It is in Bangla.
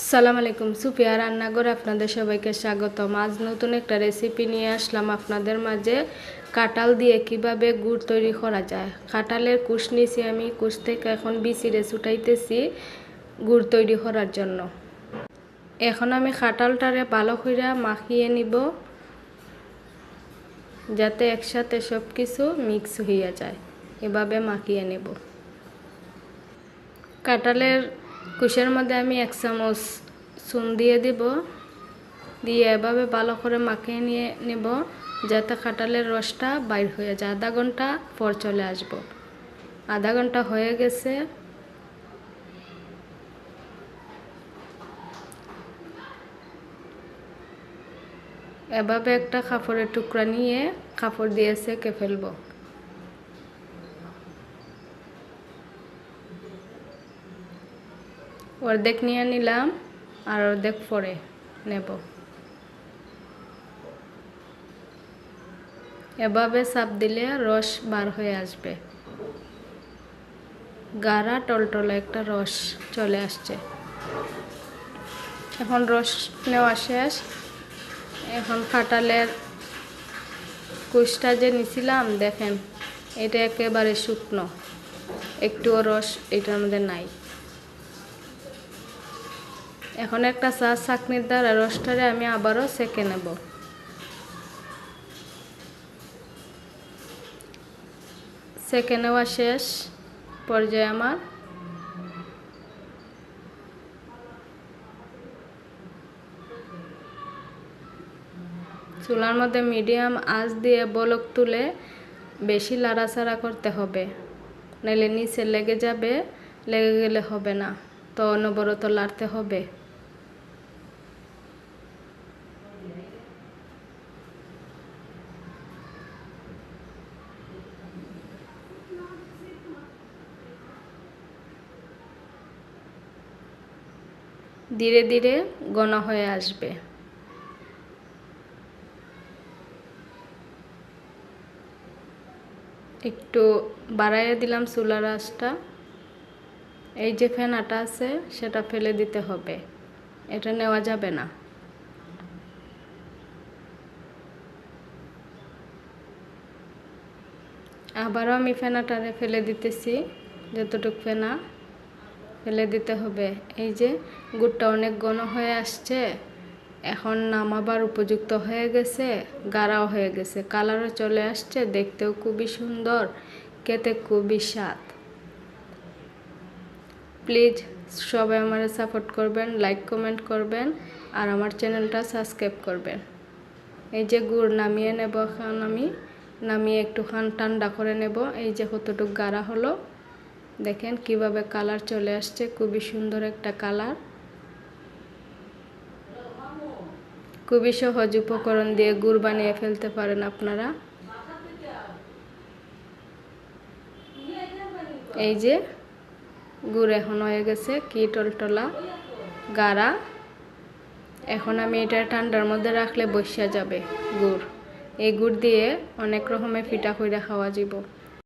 আসসালামু আলাইকুম, সুফিয়া রান্নাঘরে আপনাদের সবাইকে স্বাগতম। আজ নতুন একটা রেসিপি নিয়ে আসলাম আপনাদের মাঝে। কাঁঠাল দিয়ে কীভাবে গুড় তৈরি করা যায়? কাঁঠালের কুশ নিয়েছি আমি, কুশ থেকে এখন বিচিরে ছুটাইতেছি গুড় তৈরি করার জন্য। এখন আমি কাঁঠালটারে ভালো করে মাখিয়ে নিব, যাতে একসাথে সব কিছু মিক্স হইয়া যায়। এভাবে মাখিয়ে নেব। কাঁঠালের কুশের মধ্যে আমি এক চামচ চুন দিয়ে দিব। দিয়ে এভাবে ভালো করে মাখিয়ে নিয়ে নেব, যাতে কাঁঠালের রসটা বাইর হয়ে যায়। আধা ঘণ্টা পর চলে আসব। আধা ঘণ্টা হয়ে গেছে। এভাবে একটা কাপড়ের টুকরা নিয়ে কাপড় দিয়ে সেঁকে ফেলব। অর্ধেক নিয়ে নিলাম আর অর্ধেক পরে নেব। এভাবে চাপ দিলে রস বার হয়ে আসবে। গাঢ়া টলটলে একটা রস চলে আসছে। এখন রস নেওয়া শেষ। এখন কাঁঠালের কুচটা যে নিছিলাম, দেখেন, এটা একেবারে শুকনো। একটুও রস এটার মধ্যে নাই। এখন একটা চা চাকনির দ্বারা রসটারে আমি আবারও সেকে নেব। সেকে নেওয়া শেষ, পর্যায়ে আমার। চুলার মধ্যে মিডিয়াম আঁচ দিয়ে বলক তুলে বেশি লাড়াচাড়া করতে হবে। নাইলে নিচে লেগে যাবে, লেগে গেলে হবে না। তো অনবরত লাড়তে হবে। ধীরে ধীরে ঘন হয়ে আসবে। একটু বাড়াইয়ে দিলাম চুলার আঁচটা। এই যে ফেনাটা আছে, সেটা ফেলে দিতে হবে। এটা নেওয়া যাবে না। আবারও আমি ফেনাটারে ফেলে দিতেছি, যতটুকু ফেনা। ফেলে দিতে হবে। এই যে, গুড়টা অনেক ঘন হয়ে আসছে, এখন নামাবার উপযুক্ত হয়ে গেছে গাঢ়াও হয়ে গেছে। কালারও চলে আসছে, দেখতেও খুবই সুন্দর, খেতে খুবই স্বাদ। প্লিজ সবাই আমার সাপোর্ট করবেন, লাইক, কমেন্ট করবেন, আর আমার চ্যানেলটা সাবস্ক্রাইব করবেন। এই যে গুড় নামিয়ে নেব এখন আমি, নামিয়ে একটুখান ঠান্ডা করে নেব। এই যে কতটুকু গাঢ়া হলো দেখেন কীভাবে কালার চলে আসছে, খুবই সুন্দর একটা কালার। খুবই সহজ উপকরণ দিয়ে গুড় বানিয়ে ফেলতে পারেন আপনারা। এই যে গুড় এখন হয়ে গেছে, কি টলটলা, গাড়া। এখন আমি এটা ঠান্ডার মধ্যে রাখলে বসিয়া যাবে গুড়। এই গুড় দিয়ে অনেক রকমের পিঠা কইরা খাওয়া যাব